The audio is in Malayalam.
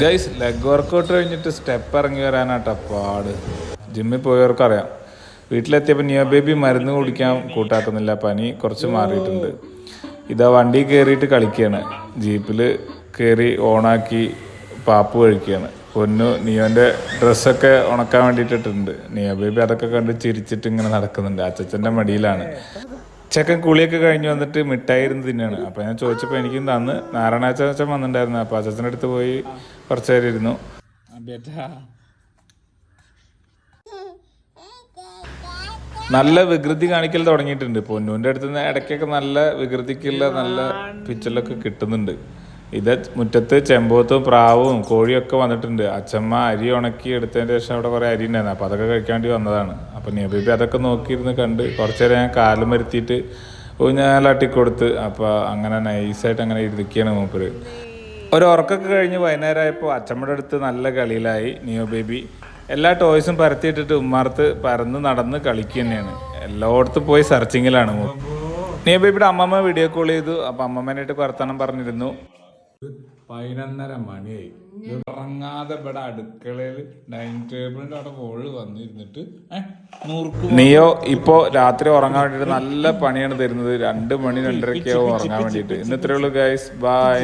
ഗൈസ് ലെഗ് വർക്കൗട്ട് കഴിഞ്ഞിട്ട് സ്റ്റെപ്പ് ഇറങ്ങി വരാനാട്ടാ പാട്. ജിമ്മിൽ പോയവർക്കറിയാം. വീട്ടിലെത്തിയപ്പോൾ നിയോ ബേബി മരുന്ന് കുടിക്കാൻ കൂട്ടാക്കുന്നില്ല പനി കുറച്ച് മാറിയിട്ടുണ്ട്. ഇതാ വണ്ടി കയറിയിട്ട് കളിക്കുകയാണ് ജീപ്പിൽ കയറി ഓണാക്കി പാപ്പ് കഴിക്കുകയാണ് പൊന്നു നിയോന്റെ ഡ്രസ്സൊക്കെ ഉണക്കാൻ വേണ്ടിയിട്ടിട്ടുണ്ട്. നിയോ ബേബി അതൊക്കെ കണ്ട് ചിരിച്ചിട്ട് ഇങ്ങനെ നടക്കുന്നുണ്ട്. അച്ചച്ചന്റെ മടിയിലാണ്. ചെക്കൻ കുളിയൊക്കെ കഴിഞ്ഞ് വന്നിട്ട് മിഠായിരുന്നു തിന്നാണ്. അപ്പൊ ഞാൻ ചോദിച്ചപ്പോൾ എനിക്ക് തന്ന്. നാരായണാച്ച അച്ഛൻ വന്നിട്ടുണ്ടായിരുന്നു. അപ്പൊ അച്ഛന്റെ അടുത്ത് പോയി കുറച്ച് നേരം ഇരുന്നു. നല്ല വികൃതി കാണിക്കൽ തുടങ്ങിയിട്ടുണ്ട്. പൊന്നൂന്റെ അടുത്ത് നിന്ന് ഇടയ്ക്കൊക്കെ നല്ല വികൃതിക്കുള്ള നല്ല പിച്ചലൊക്കെ കിട്ടുന്നുണ്ട്. ഇത് മുറ്റത്ത് ചെമ്പോത്തും പ്രാവും കോഴിയൊക്കെ വന്നിട്ടുണ്ട്. അച്ഛമ്മ അരി ഉണക്കി എടുത്തതിന് ശേഷം അവിടെ കുറെ അരി ഉണ്ടായിരുന്നു. അപ്പൊ അതൊക്കെ കഴിക്കാൻ വേണ്ടി വന്നതാണ്. അപ്പൊ നിയബേബി അതൊക്കെ നോക്കിയിരുന്ന് കണ്ട് കുറച്ചു നേരം ഞാൻ കാലം വരുത്തിയിട്ട് ഊഞ്ഞാലാട്ടിക്കൊടുത്ത് കൊടുത്ത് അപ്പൊ അങ്ങനെ നൈസായിട്ട് അങ്ങനെ ഇരിക്കുകയാണ് മൂപ്പര്. ഒരു ഉറക്കൊക്കെ കഴിഞ്ഞ് വൈകുന്നേരമായപ്പോൾ അച്ഛമ്മയുടെ അടുത്ത് നല്ല കളിയിലായി നിയോ ബേബി എല്ലാ ടോയ്സും പരത്തിയിട്ടിട്ട് ഉമ്മാർത്ത് പരന്ന് നടന്ന് കളിക്കുക തന്നെയാണ്. എല്ലായിടത്തും പോയി സെർച്ചിങ്ങിലാണ് നിയോ ബേബിയുടെ അമ്മമ്മ വീഡിയോ കോൾ ചെയ്തു. അപ്പം അമ്മമ്മേനായിട്ട് വർത്തമാനം പറഞ്ഞിരുന്നു. പതിനൊന്നര മണിയായി. ഉറങ്ങാതെ ഇവിടെ അടുക്കളയിൽ ഡൈനിങ് ടേബിളിന്റെ അവിടെ മുകളിൽ വന്നിരുന്നിട്ട് നിയോ ഇപ്പോ രാത്രി ഉറങ്ങാൻ വേണ്ടിട്ട് നല്ല പണിയാണ് തരുന്നത്. രണ്ട് മണി രണ്ടരയ്ക്കാവും ഉറങ്ങാൻ വേണ്ടിട്ട്. ഇന്ന് ഇത്രയുള്ളൂ ഗൈസ് ബൈ